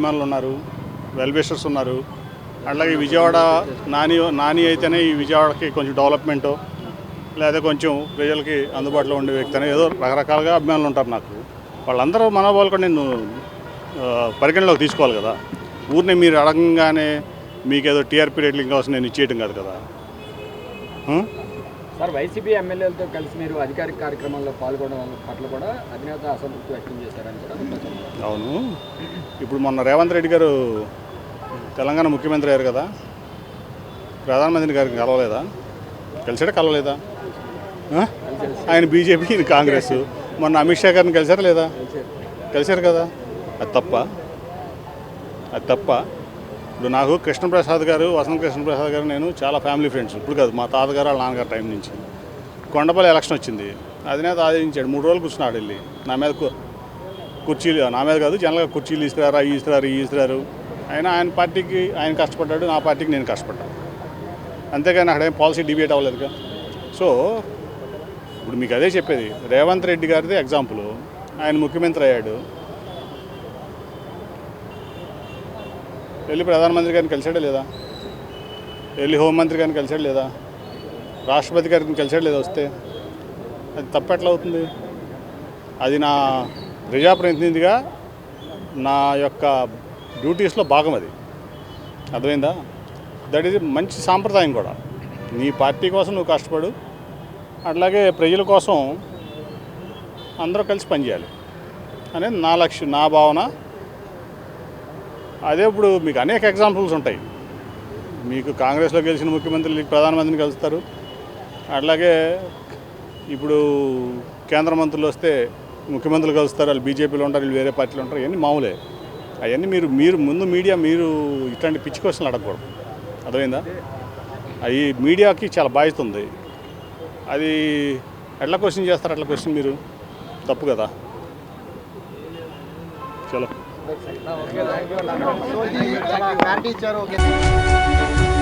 అభిమానులు ఉన్నారు వెల్బేషర్స్ ఉన్నారు. అట్లాగే విజయవాడ నాని నాని అయితేనే ఈ విజయవాడకి కొంచెం డెవలప్మెంట్ లేదా కొంచెం ప్రజలకి అందుబాటులో ఉండే వ్యక్తి అని ఏదో రకరకాలుగా అభిమానులు ఉంటారు నాకు. వాళ్ళందరూ మనోభావాలు కూడా నేను పరిగణలోకి తీసుకోవాలి కదా. ఊరిని మీరు అడగంగానే మీకేదో టీఆర్పీ రేట్లు కోసం నేను ఇచ్చేయటం కాదు కదా. సార్ వైసీపీ ఎమ్మెల్యేలతో కలిసి మీరు అధికారిక కార్యక్రమాల్లో పాల్గొనడం పట్ల కూడా అధినేత అసంతృప్తి వ్యక్తం చేశారని కూడా. అవును. ఇప్పుడు మొన్న రేవంత్ రెడ్డి గారు తెలంగాణ ముఖ్యమంత్రి అయ్యారు కదా ప్రధానమంత్రి గారికి కలవలేదా? కలిసాడా కలవలేదా? ఆయన బీజేపీ ఈయన కాంగ్రెస్. మొన్న అమిత్ షా గారిని కలిసారా లేదా? కలిశారు కదా. అది తప్ప? అది తప్ప? ఇప్పుడు నాకు కృష్ణప్రసాద్ గారు వసంత కృష్ణప్రసాద్ గారు నేను చాలా ఫ్యామిలీ ఫ్రెండ్స్. ఇప్పుడు కాదు మా తాతగారు వాళ్ళ నాన్నగారు టైం నుంచి. కొండపల్లి ఎలక్షన్ వచ్చింది. అధినేత ఆదరించాడు మూడు రోజులు కూర్చున్నాడు వెళ్ళి. నా మీద కుర్చీలు నా మీద కాదు జనరల్గా కుర్చీలు ఇస్తున్నారు అవి ఇస్తున్నారు ఇవి ఇస్తున్నారు ఆయన ఆయన పార్టీకి ఆయన కష్టపడ్డాడు నా పార్టీకి నేను కష్టపడ్డాను అంతేగాని అక్కడ ఏం పాలసీ డిబేట్ అవ్వలేదుగా సో ఇప్పుడు మీకు అదే చెప్పేది. రేవంత్ రెడ్డి గారిది ఎగ్జాంపుల్. ఆయన ముఖ్యమంత్రి అయ్యాడు. వెళ్ళి ప్రధానమంత్రి గారిని కలిసాడా లేదా? వెళ్ళి హోంమంత్రి గారిని కలిసాడు లేదా? రాష్ట్రపతి గారిని కలిసాడు లేదా వస్తే? అది తప్పెట్లా అవుతుంది? అది నా ప్రజాప్రతినిధిగా నా యొక్క డ్యూటీస్లో భాగం అది. అర్థమైందా? దట్ ఈజ్ మంచి సాంప్రదాయం కూడా. నీ పార్టీ కోసం నువ్వు కష్టపడు. అట్లాగే ప్రజల కోసం అందరూ కలిసి పనిచేయాలి. అనేది నా లక్ష్యం నా భావన. అదే ఇప్పుడు మీకు అనేక ఎగ్జాంపుల్స్ ఉంటాయి. మీకు కాంగ్రెస్లో గెలిచిన ముఖ్యమంత్రి ప్రధానమంత్రిని కలుస్తారు. అట్లాగే ఇప్పుడు కేంద్ర మంత్రులు వస్తే ముఖ్యమంత్రులు కలుస్తారు వాళ్ళు బీజేపీలో ఉంటారు వీళ్ళు వేరే పార్టీలో ఉంటారు ఇవన్నీ మామూలే. అవన్నీ మీరు మీరు ముందు మీడియా మీరు ఇట్లాంటి పిచ్చి క్వశ్చన్లు అడగకూడదు. అర్థమైందా? అవి మీడియాకి చాలా బాధ్యత ఉంది. అది ఎట్లా క్వశ్చన్ చేస్తారు అట్లా క్వశ్చన్ మీరు? తప్పు కదా. చలో. देख सकता हूँ। तो